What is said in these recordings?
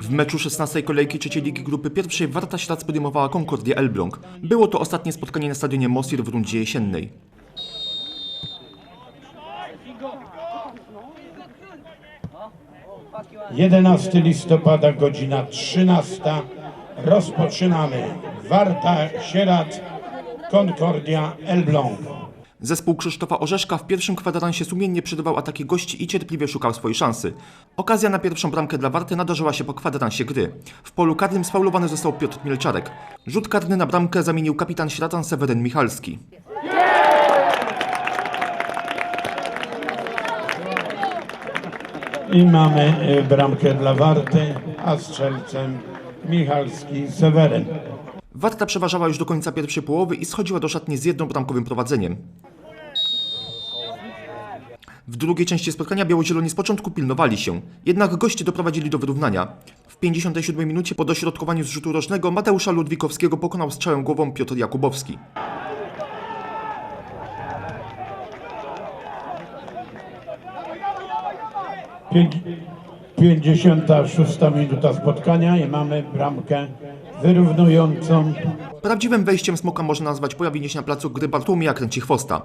W meczu 16 kolejki trzeciej ligi grupy pierwszej Warta Ślad podejmowała Concordia Elbląg. Było to ostatnie spotkanie na stadionie Mosir w rundzie jesiennej. Jedenasty listopada, godzina 13. Rozpoczynamy. Warta, Sierat, Concordia, Elbląg. Zespół Krzysztofa Orzeszka w pierwszym kwadransie sumiennie przerywał ataki gości i cierpliwie szukał swojej szansy. Okazja na pierwszą bramkę dla Warty nadarzyła się po kwadransie gry. W polu karnym sfaulowany został Piotr Mielczarek. Rzut karny na bramkę zamienił kapitan Ślatan Seweryn Michalski. I mamy y, bramkę dla Warty, a strzelcem Michalski Seweryn. Warta przeważała już do końca pierwszej połowy i schodziła do szatni z jednobramkowym prowadzeniem. W drugiej części spotkania białozieloni z początku pilnowali się, jednak goście doprowadzili do wyrównania. W 57 minucie po dośrodkowaniu z rzutu rożnego Mateusza Ludwikowskiego pokonał strzałem głową Piotr Jakubowski. Pięć- 56 minuta spotkania i mamy bramkę wyrównującą. Prawdziwym wejściem smoka można nazwać pojawienie się na placu gry Bartłomieja Kręcichwosta.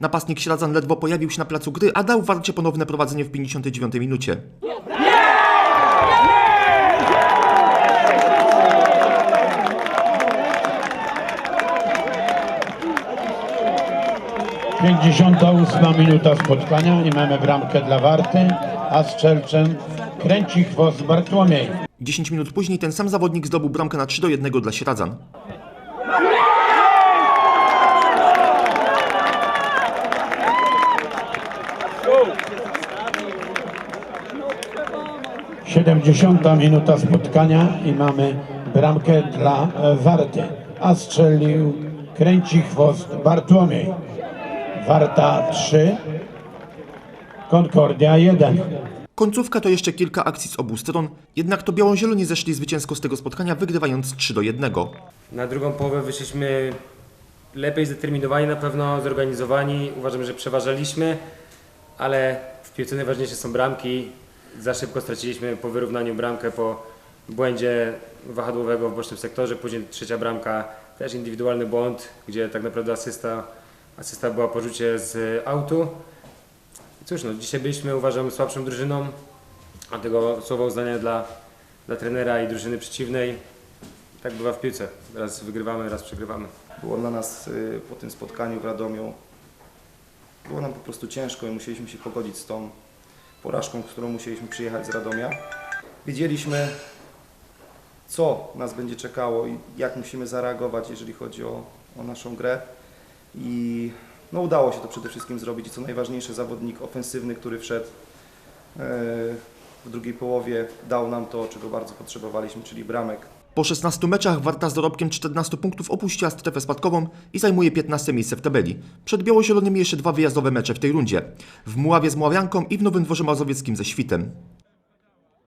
Napastnik Śladzan ledwo pojawił się na placu gry, a dał Warcie ponowne prowadzenie w 59 minucie. Pięćdziesiąta ósma minuta spotkania i mamy bramkę dla Warty, a strzelcem kręci chwost Bartłomiej. 10 minut później ten sam zawodnik zdobył bramkę na 3 do 1 dla Śladzan. Siedemdziesiąta minuta spotkania i mamy bramkę dla e, Warty, a strzelił kręci chwost Bartłomiej. Warta 3, Concordia 1. Końcówka to jeszcze kilka akcji z obu stron, jednak to biało-zieloni zeszli zwycięsko z tego spotkania, wygrywając 3 do 1. Na drugą połowę wyszliśmy lepiej zdeterminowani, na pewno zorganizowani. Uważam, że przeważaliśmy, ale w piłce najważniejsze są bramki. Za szybko straciliśmy po wyrównaniu bramkę, po błędzie wahadłowego w bocznym sektorze. Później trzecia bramka, też indywidualny błąd, gdzie tak naprawdę asysta, asysta była po z autu. Cóż, no, dzisiaj byliśmy, uważam, słabszą drużyną, dlatego słowa uznania dla, dla trenera i drużyny przeciwnej. Tak bywa w piłce. Raz wygrywamy, raz przegrywamy. Było dla nas y, po tym spotkaniu w Radomiu, było nam po prostu ciężko i musieliśmy się pogodzić z tą porażką, którą musieliśmy przyjechać z Radomia. Wiedzieliśmy, co nas będzie czekało i jak musimy zareagować, jeżeli chodzi o, o naszą grę. I no, udało się to przede wszystkim zrobić. I co najważniejsze, zawodnik ofensywny, który wszedł e, w drugiej połowie, dał nam to, czego bardzo potrzebowaliśmy, czyli bramek. Po 16 meczach Warta z dorobkiem 14 punktów opuściła strefę spadkową i zajmuje 15 miejsce w tabeli. Przed biało-zielonymi jeszcze dwa wyjazdowe mecze w tej rundzie. W Muławie z Muławianką i w Nowym Dworze Mazowieckim ze Świtem.